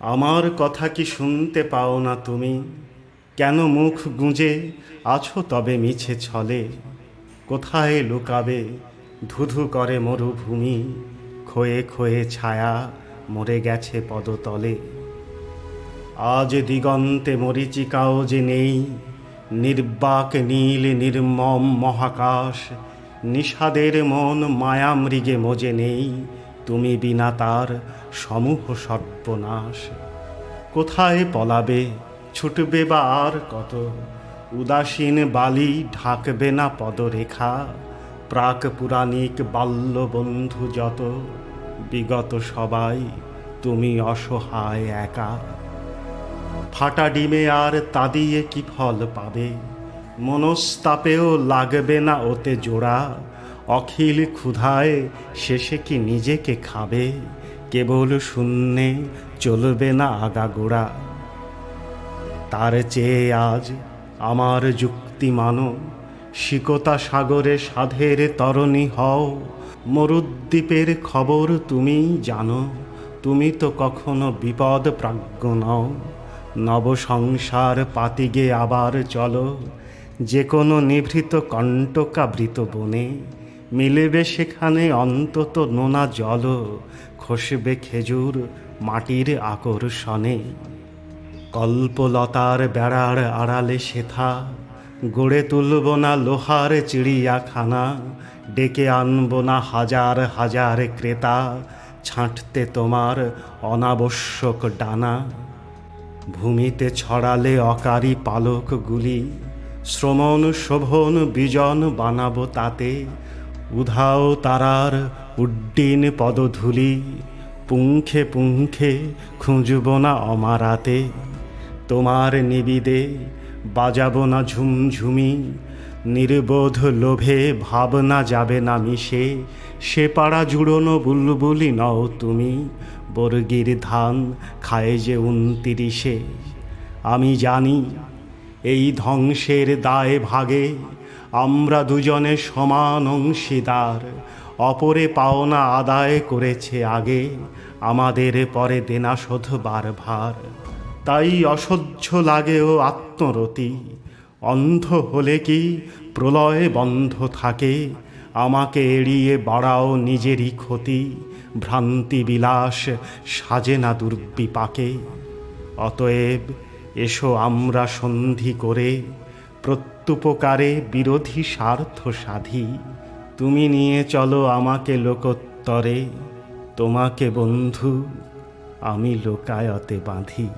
আমার কথা কি শুনতে পাও না তুমি? কেন মুখ গুঁজে আছো তবে মিছে ছলে? কোথায় লুকাবে? ধুধু করে মরুভূমি, ক্ষয়ে ক্ষয়ে ছায়া মরে গেছে পদতলে। আজ দিগন্তে মরিচিকাও যে নেই, নির্বাক নীল নির্মম মহাকাশ, নিষাদের মন মায়ামৃগে মজে নেই। তুমি বিনা তার সমূহ সর্বনাশ। কোথায় পলাবে, ছুটবে বা আর কত? উদাসীন বালি ঢাকবে না পদরেখা। প্রাক পুরাণিক বাল্য বন্ধু যত, বিগত সবাই তুমি অসহায় একা। ফাটা ডিমে আর তাদিয়ে কি ফল পাবে? মনস্তাপেও লাগবে না ওতে জোড়া। অখিল ক্ষুধায় শেষে কি নিজেকে খাবে? কেবল শূন্যে চলবে না আগাগোড়া তার চেয়ে আজ আমার যুক্তি মানো, শিকতা সাগরে সাধের তরণী হও। মরুদ্বীপের খবর তুমি জানো, তুমি তো কখনো বিপদ প্রাজ্ঞ নও। নবসংসার পাতিগে আবার চলো যে কোনো নিভৃত কণ্টকাবৃত বনে। মিলেবে সেখানে অন্তত নোনা জল, খসবে খেজুর মাটির আকর্ষণে। কল্পলতার বেড়ার আড়ালে সেথা, গড়ে তুলব না লোহার চিড়িয়াখানা, ডেকে আনব না হাজার হাজার ক্রেতা, ছাঁটতে তোমার অনাবশ্যক ডানা। ভূমিতে ছড়ালে অকারি পালকগুলি, শ্রমণ শোভন বিজন বানাবো তাতে উধাও তারার উড্ডিন পদধূলি পুঙ্খে পুঙ্খে খুঁজব না অমারাতে। তোমার নিবিদে বাজাবো না ঝুমঝুমি, নির্বোধ লোভে ভাবনা যাবে না মিশে। সে পাড়া জুড়োনো বুলবুলি নও তুমি, বর্গির ধান খায় যে উনতিরিশে। আমি জানি এই ধ্বংসের দায় ভাগে আমরা দুজনে সমান অংশীদার। অপরে পাওনা আদায় করেছে আগে, আমাদের পরে দেনা শোধবার ভার তাই অসহ্য লাগেও আত্মরতি। অন্ধ হলে কি প্রলয় বন্ধ থাকে? আমাকে এড়িয়ে বাড়াও নিজেরই ক্ষতি। ভ্রান্তি বিলাস সাজে না দুর্বিপাকে। অতএব এসো আমরা সন্ধি করে, প্রত্যুপকারে বিরোধী স্বার্থ সাধি। তুমি নিয়ে চলো আমাকে লোকোত্তরে, তোমাকে বন্ধু আমি লোকায়তে বাঁধি।